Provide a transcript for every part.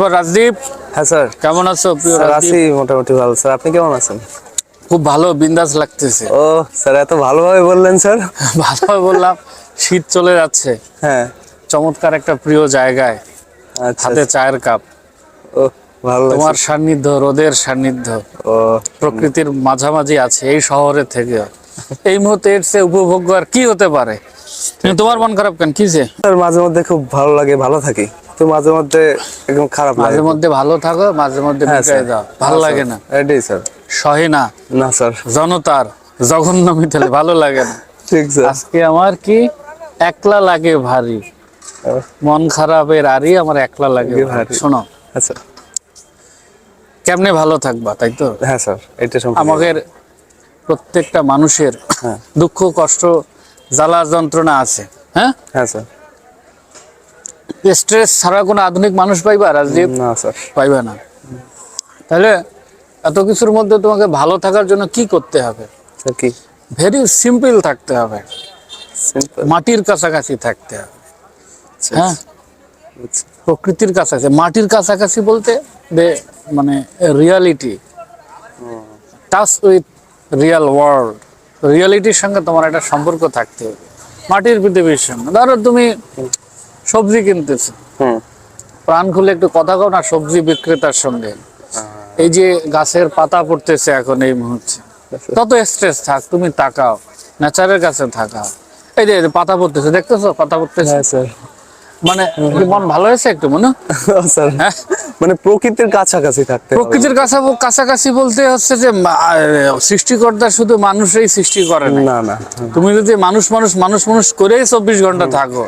রাজদীপ? হ্যাঁ স্যার। কেমন আছো প্রিয় আছি মোটামুটি ভালো স্যার। আপনি কেমন আছেন? খুব ভালো বিন্দাস লাগতেছে। ও স্যার এত ভালোভাবে বললেন স্যার। ভালো বললাম শীত চলে যাচ্ছে। হ্যাঁ। চমৎকার একটা প্রিয় জায়গায় আচ্ছা হাতে চায়ের কাপ। ও ভালো তোমার সান্নিধ্য রোদের সান্নিধ্য ও প্রকৃতির মাঝামাঝি আছে এই শহরে থেকে। এই মুহূর্তে এর চেয়ে উপভোগ্য আর কি হতে পারে? তোমার মন খারাপ কেন? কিসে স্যার মাঝে মধ্যে খুব ভালো লাগে ভালো থাকি। তো মাঝে মধ্যে একদম খারাপ লাগে। মাঝে মধ্যে ভালো থাকো মাঝে মধ্যে হ্যাঁ, দাও ভালো লাগে না। এটাই স্যার। সহে না না স্যার। জনতার। জঘন্য মিথেলে ভালো লাগে না। ঠিক স্যার। আজকে আমার কি একলা লাগে ভারী। মন খারাপের আরই আমার একলা লাগে ভারী। শোনো। আচ্ছা কেমনে ভালো থাকবা তাই তো? হ্যাঁ স্যার এটা আমাদের প্রত্যেকটা মানুষের হ্যাঁ। দুঃখ কষ্ট জ্বালা যন্ত্রণা আছে। হ্যাঁ? হ্যাঁ স্যার। স্ট্রেস ছাড়া কোনো আধুনিক মানুষ পাইবা রাজদীপ? না স্যার। পাইবে না। তাহলে এত কিছুর মধ্যে তোমাকে ভালো থাকার জন্য কি করতে হবে? কি? ভেরি সিম্পল থাকতে হবে। মাটির কাছাকাছি থাকতে হবে। হ্যাঁ? প্রকৃতির কাছাকাছি। মাটির কাছাকাছি বলতে মানে reality touch with real world রিয়ালিটির সঙ্গে তোমার একটা সম্পর্ক থাকতে হবে। মাটির পৃথিবীর সঙ্গে। ধরো তুমি সবজি কিনতেছে। প্রাণ খুলে একটু কথা কও না সবজি বিক্রেতার সঙ্গে। এই যে গাছের পাতা পড়তেছে এখন এই মুহূর্তে। তত স্ট্রেস থাক তুমি তাকাও নেচারের কাছে থাকাও এই যে পাতা পড়তেছে দেখতেছো পাতা পড়তেছে? হ্যাঁ মানে মন ভালো হয়েছে একটু মনে? স্যার হ্যাঁ? মানে প্রকৃতির কাছাকাছি থাকতে প্রকৃতির কাছে কাছাকাছি বলতে হচ্ছে যে সৃষ্টিকর্তা শুধু মানুষই সৃষ্টি করে না না। তুমি যদি মানুষ মানুষ মানুষ মানুষ করেই চব্বিশ ঘণ্টা থাকো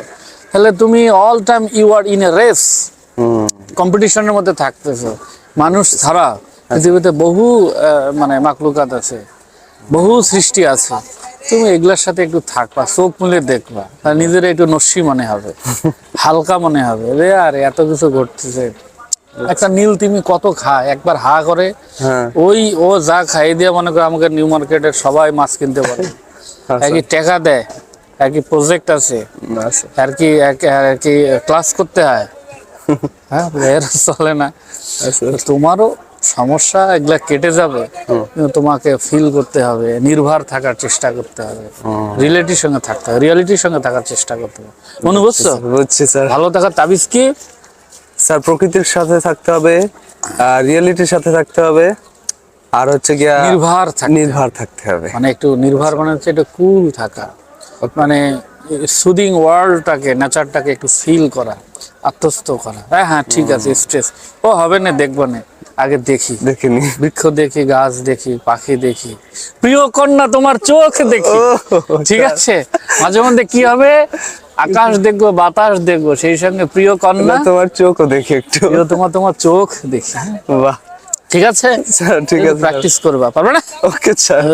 তাহলে তুমি all time you are in a race কম্পিটিশনের মধ্যে থাকতেছো। মানুষ ছাড়া পৃথিবীতে বহু মানে মাকলুকাত আছে বহু সৃষ্টি আছে। তুমি এগুলার সাথে একটু থাকবা চোখ মুলে দেখবা। আর নিজের একটু নস্যি মনে হবে হালকা মনে হবে। রে আর এত কিছু ঘটতেছে। একটা নীল তুমি কত খায়? একবার হা করে হ্যাঁ। ওই ও যা খাইয়ে দিয়ে মনে করে আমাকে নিউ মার্কেটের সবাই মাছ কিনতে পারে হ্যাঁ, একই টাকা দেয়। একই প্রজেক্ট আছে? আর কি আর কি ক্লাস করতে হয়? হ্যাঁ এর চলে না। তোমারও সমস্যা এগুলা কেটে যাবে। তোমাকে ফিল করতে হবে নির্ভর থাকার চেষ্টা করতে হবে। রিয়েলিটির সঙ্গে থাকতে হবে রিয়েলিটির সঙ্গে থাকার চেষ্টা করতে হবে। মনে বুঝছ? বুঝছি স্যার। ভালো থাকার তাবিজ কি? স্যার প্রকৃতির সাথে থাকতে হবে আর রিয়েলিটির সাথে থাকতে হবে আর হচ্ছে গিয়া নির্ভর নির্ভর থাকতে হবে। মানে একটু নির্ভর মানে হচ্ছে একটু কুল থাকা। মানে সুদিং ওয়ার্ল্ডটাকে নেচারটাকে একটু ফিল করা আত্মস্থ করা। হ্যাঁ হ্যাঁ ঠিক আছে স্ট্রেস ও হবে না দেখব না। আগে দেখি। দেখিনি। বৃক্ষ দেখি গাছ দেখি পাখি দেখি। প্রিয় কন্যা তোমার চোখ দেখি। ঠিক আছে? মাঝে মধ্যে কি হবে? আকাশ দেখব বাতাস দেখব সেই সঙ্গে প্রিয় কন্যা। তোমার চোখও দেখি একটু। তোমার তোমার চোখ দেখি? বাহ। ঠিক আছে? স্যার ঠিক আছে। প্র্যাকটিস করবা পারবে না? Okay sir